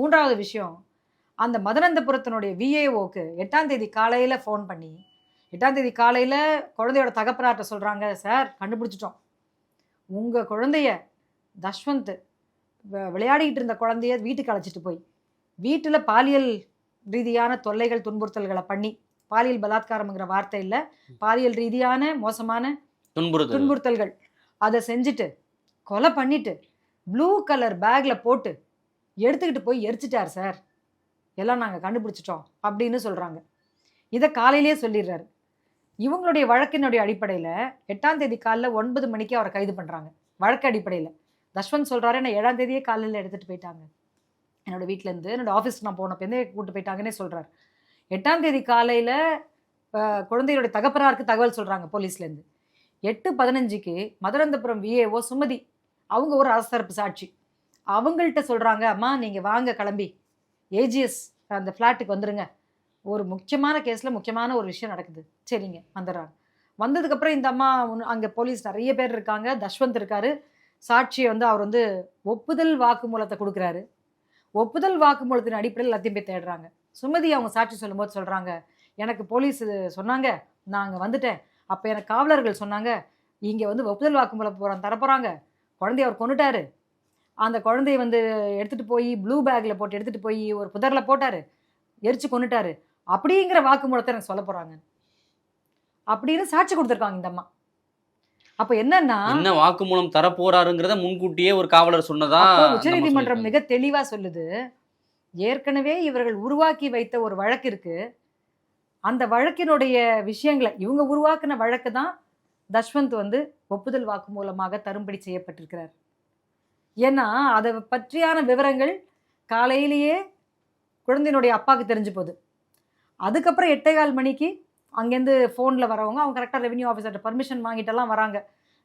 மூன்றாவது விஷயம் அந்த மதனந்தபுரத்தினுடைய விஏஓக்கு எட்டாம் தேதி காலையில ஃபோன் பண்ணி எட்டாம் தேதி காலையில குழந்தையோட தகப்பனார்ட்ட சொல்றாங்க சார் கண்டுபிடிச்சிட்டோம். உங்க குழந்தைய தஷ்வந்த் விளையாடிக்கிட்டு இருந்த குழந்தைய வீட்டுக்கு அழைச்சிட்டு போய் வீட்டில் பாலியல் ரீதியான தொல்லைகள் துன்புறுத்தல்களை பண்ணி பாலியல் பலாத்காரம்ங்கிற வார்த்தை இல்லை பாலியல் ரீதியான மோசமான துன்புறுத்தல் துன்புறுத்தல்கள். அதை செஞ்சுட்டு கொலை பண்ணிட்டு ப்ளூ கலர் பேக்ல போட்டு எடுத்துக்கிட்டு போய் எரிச்சிட்டார் சார். எல்லாம் நாங்கள் கண்டுபிடிச்சிட்டோம் அப்படின்னு சொல்கிறாங்க இதை காலையிலேயே சொல்லிடுறாரு. இவங்களுடைய வழக்கினுடைய அடிப்படையில் எட்டாம் தேதி காலைல ஒன்பது மணிக்கு அவரை கைது பண்ணுறாங்க வழக்கு அடிப்படையில். தஷ்வந்த் சொல்கிறாரு நான் ஏழாம் தேதியே காலையில் எடுத்துகிட்டு போயிட்டாங்க. என்னோடய வீட்டிலேருந்து என்னோடய ஆஃபீஸ்க்கு நான் போனப்போ எந்த கூட்டு போயிட்டாங்கன்னே சொல்கிறார் எட்டாம் தேதி காலையில் குழந்தைகளுடைய தகப்பனாருக்கு தகவல் சொல்கிறாங்க போலீஸ்லேருந்து எட்டு பதினஞ்சுக்கு மதுரந்தபுரம் விஏஓ சுமதி அவங்க ஒரு அரசரப்பு சாட்சி. அவங்கள்ட்ட சொல்கிறாங்க அம்மா நீங்கள் வாங்க கிளம்பி. ஏஜிஎஸ் அந்த ஃப்ளாட்டுக்கு வந்துடுங்க ஒரு முக்கியமான கேஸில் முக்கியமான ஒரு விஷயம் நடக்குது. சரிங்க வந்துடுறாங்க. வந்ததுக்கப்புறம் இந்த அம்மா அங்கே போலீஸ் நிறைய பேர் இருக்காங்க. தஷ்வந்த் இருக்காரு. சாட்சியை வந்து அவர் வந்து ஒப்புதல் வாக்குமூலத்தை கொடுக்குறாரு. ஒப்புதல் வாக்குமூலத்தின் அடிப்படையில் எல்லாத்தையும் போய் தேடுறாங்க. சுமதி அவங்க சாட்சி சொல்லும்போது சொல்கிறாங்க எனக்கு போலீஸ் சொன்னாங்க நான் அங்கே வந்துட்டேன். அப்போ எனக்கு காவலர்கள் சொன்னாங்க இங்கே வந்து ஒப்புதல் வாக்குமூலம் போகிறான் தரப்போகிறாங்க குழந்தைய அவர் கொண்டுட்டாரு அந்த குழந்தைய வந்து எடுத்துகிட்டு போய் ப்ளூ பேக்கில் போட்டு எடுத்துகிட்டு போய் ஒரு புதரில் போட்டார். எரிச்சு கொண்டுட்டாரு அப்படிங்கிற வாக்குமூலத்தை எனக்கு சொல்ல போகிறாங்க அப்படின்னு சாட்சி கொடுத்துருக்காங்க இந்த அம்மா. அப்போ என்னன்னா என்ன வாக்குமூலம் தரப்போறாருங்கிறத முன்கூட்டியே ஒரு காவலர் சொன்னதா உச்சநீதிமன்றம். மிக தெளிவா சொல்லுது ஏற்கனவே இவர்கள் உருவாக்கி வைத்த ஒரு வழக்கு இருக்கு. அந்த வழக்கினுடைய விஷயங்களை இவங்க உருவாக்குன வழக்கு தான் தஷ்வந்த் வந்து ஒப்புதல் வாக்கு மூலமாக தரும்படி செய்யப்பட்டிருக்கிறார். ஏன்னா அதை பற்றியான விவரங்கள் காலையிலேயே குழந்தையினுடைய அப்பாவுக்கு தெரிஞ்சு போகுது. அதுக்கப்புறம் எட்டே கால் மணிக்கு அங்கேருந்து ஃபோனில் வரவங்க அவங்க கரெக்டாக ரெவன்யூ ஆஃபீஸர்கிட்ட பர்மிஷன் வாங்கிட்டெல்லாம் வராங்க.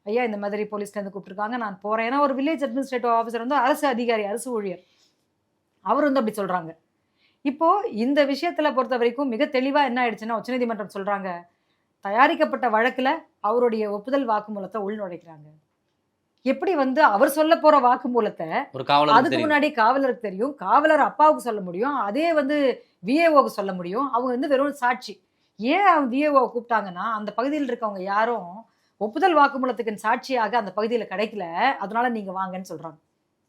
ஐயா இந்த மாதிரி போலீஸ்லேருந்து கூப்பிட்டுருக்காங்க நான் போகிறேன் ஏன்னா ஒரு வில்லேஜ் அட்மினிஸ்ட்ரேட்டிவ் ஆஃபீஸர் வந்து அரசு அதிகாரி அரசு ஊழியர். அவர் வந்து அப்படி சொல்கிறாங்க இப்போ இந்த விஷயத்தில் பொறுத்த வரைக்கும் மிக தெளிவாக என்ன ஆயிடுச்சுன்னா உச்சநீதிமன்றம் சொல்கிறாங்க தயாரிக்கப்பட்ட வழக்கில் அவருடைய ஒப்புதல் வாக்குமூலத்தை உள்நுழைக்கிறாங்க. எப்படி வந்து அவர் சொல்ல போற வாக்குமூலத்தை அதுக்கு முன்னாடி காவலருக்கு தெரியும். காவலர் அப்பாவுக்கு சொல்ல முடியும். அதே வந்து விஏஓக்கு சொல்ல முடியும். அவங்க வந்து வெறும் சாட்சி. ஏன் அவங்க விஏஓ கூப்பிட்டாங்கன்னா அந்த பகுதியில் இருக்கவங்க யாரும் ஒப்புதல் வாக்குமூலத்துக்கு சாட்சியாக அந்த பகுதியில் கிடைக்கல. அதனால நீங்க வாங்கன்னு சொல்றாங்க.